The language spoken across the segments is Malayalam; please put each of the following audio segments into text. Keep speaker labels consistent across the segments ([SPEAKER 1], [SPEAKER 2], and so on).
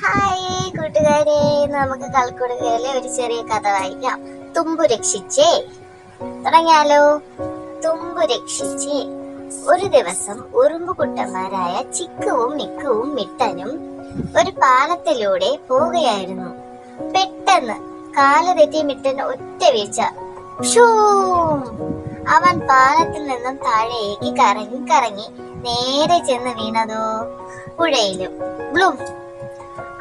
[SPEAKER 1] ഹായ് കൂട്ടുകാരെ. നമുക്ക് കളിക്കൊടുക്കയിലെ ഒരു ചെറിയ കഥ വായിക്കാം. തുമ്പു രക്ഷിച്ചേ. തുടങ്ങിയാലോ? തുമ്പു രക്ഷിച്ചേ. ഒരു ദിവസം ഉറുമ്പുകുട്ടന്മാരായ ചിക്കുവും മിക്കുവും മിട്ടനും ഒരു പാലത്തിലൂടെ പോവുകയായിരുന്നു. പെട്ടെന്ന് കാൽ മിട്ടൻ ഒറ്റ വീഴ്ച. അവൻ പാലത്തിൽ നിന്നും താഴേക്ക് കറങ്ങി കറങ്ങി നേരെ ചെന്ന് വീണതോ? പുഴയിലും. ബ്ലൂം!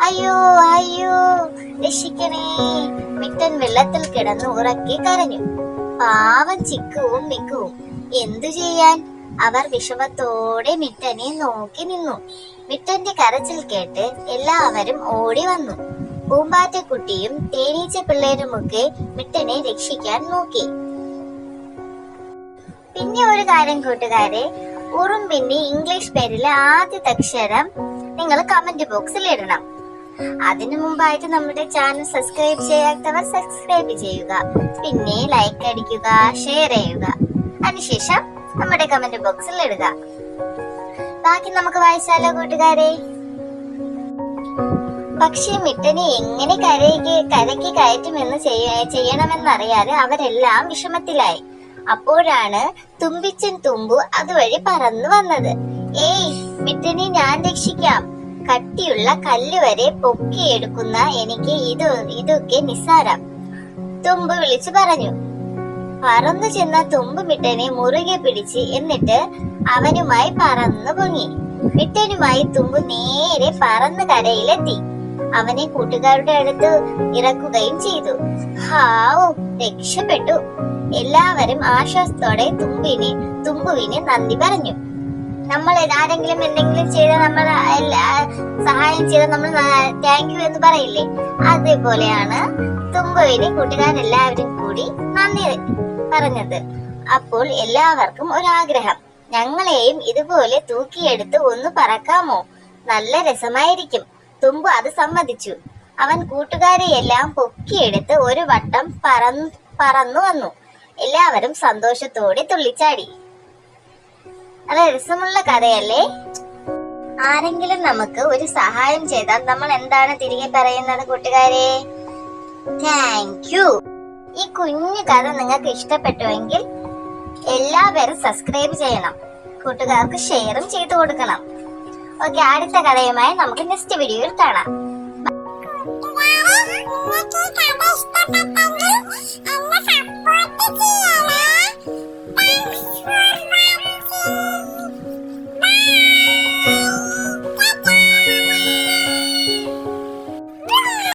[SPEAKER 1] അയ്യോ അയ്യോ രക്ഷിക്കണേ. മിട്ടൻ വെള്ളത്തിൽ കിടന്ന് ഉറക്കി കരഞ്ഞു. പാവം ചിക്കുവും മിക്കുവും. എന്തു ചെയ്യാൻ? അവർ വിഷമത്തോടെ മിട്ടനെ നോക്കി നിന്നു. മിട്ടന്റെ കരച്ചിൽ കേട്ട് എല്ലാവരും ഓടി വന്നു. പൂമ്പാറ്റക്കുട്ടിയും തേനീച്ച പിള്ളേരുമൊക്കെ മിട്ടനെ രക്ഷിക്കാൻ നോക്കി. പിന്നെ ഒരു കാര്യം കൂട്ടുകാരെ ഉറുമ്പിന്റെ ഇംഗ്ലീഷ് പേരിലെ ആദ്യത്തെ അക്ഷരം നിങ്ങൾ കമന്റ് ബോക്സിൽ ഇടണം. അതിനു മുമ്പായിട്ട് നമ്മുടെ ചാനൽ സബ്സ്ക്രൈബ് ചെയ്യാത്തവർ സബ്സ്ക്രൈബ് ചെയ്യുക. പിന്നെ ലൈക്ക് അടിക്കുക ഷെയർ ചെയ്യുക. അതിനുശേഷം നമ്മുടെ കമന്റ് ബോക്സിൽ ഇടുക. ബാക്കി നമുക്ക് വായിച്ചാലോ കൂട്ടുകാരെ? പക്ഷേ മിട്ടനെ എങ്ങനെ കരയ്ക്ക് കരയ്ക്ക് കയറ്റുമെന്ന് ചെയ്യ- ചെയ്യണമെന്നറിയാതെ അവരെല്ലാം വിഷമത്തിലായി. അപ്പോഴാണ് തുമ്പിച്ചൻ തുമ്പു അതുവഴി പറന്നു വന്നത്. ഏയ് മിട്ടനെ ഞാൻ രക്ഷിക്കാം. കട്ടിയുള്ള കല്ല് വരെ പൊക്കിയെടുക്കുന്ന എനിക്ക് ഇത് ഇതൊക്കെ നിസ്സാരം. തുമ്പ് വിളിച്ചു പറഞ്ഞു. പറന്നു ചെന്ന തുമ്പ് മിട്ടനെ മുറുകെ പിടിച്ച് എന്നിട്ട് അവനുമായി പറന്നു പൊങ്ങി. മിട്ടനുമായി തുമ്പ് നേരെ പറന്ന് കരയിലെത്തി അവനെ കൂട്ടുകാരുടെ അടുത്ത് ഇറക്കുകയും ചെയ്തു. ഹാവു രക്ഷപ്പെട്ടു. എല്ലാവരും ആശ്വാസത്തോടെ തുമ്പിനെ തുമ്പുവിന് നന്ദി പറഞ്ഞു. നമ്മൾ ആരെങ്കിലും എന്തെങ്കിലും ചെയ്ത് നമ്മൾ സഹായം ചെയ്ത് നമ്മൾ താങ്ക് യു എന്ന് പറയില്ലേ? അതേപോലെയാണ് തുമ്പുവിന് കൂട്ടുകാരെല്ലാവരും കൂടി നന്ദി പറഞ്ഞത്. അപ്പോൾ എല്ലാവർക്കും ഒരാഗ്രഹം. ഞങ്ങളെയും ഇതുപോലെ തൂക്കിയെടുത്ത് ഒന്ന് പറക്കാമോ? നല്ല രസമായിരിക്കും. തുമ്പു അത് സമ്മതിച്ചു. അവൻ കൂട്ടുകാരെയെല്ലാം പൊക്കിയെടുത്ത് ഒരു വട്ടം പറന്നു പറന്നു വന്നു. എല്ലാവരും സന്തോഷത്തോടെ തുള്ളിച്ചാടി. നല്ല രസമുള്ള കഥയല്ലേ? ആരെങ്കിലും നമുക്ക് ഒരു സഹായം ചെയ്താൽ നമ്മൾ എന്താണ് തിരികെ പറയുന്നത് കൂട്ടുകാരെ? താങ്ക് യു ഈ കുഞ്ഞു കഥ നിങ്ങൾക്ക് ഇഷ്ടപ്പെട്ടുവെങ്കിൽ എല്ലാവരും സബ്സ്ക്രൈബ് ചെയ്യണം. കൂട്ടുകാർക്ക് ഷെയറും ചെയ്തു കൊടുക്കണം. ഓക്കെ അടുത്ത കഥയുമായി നമുക്ക് നെക്സ്റ്റ് വീഡിയോയിൽ കാണാം.
[SPEAKER 2] ഇഷ്ടപ്പെട്ടെങ്കിൽ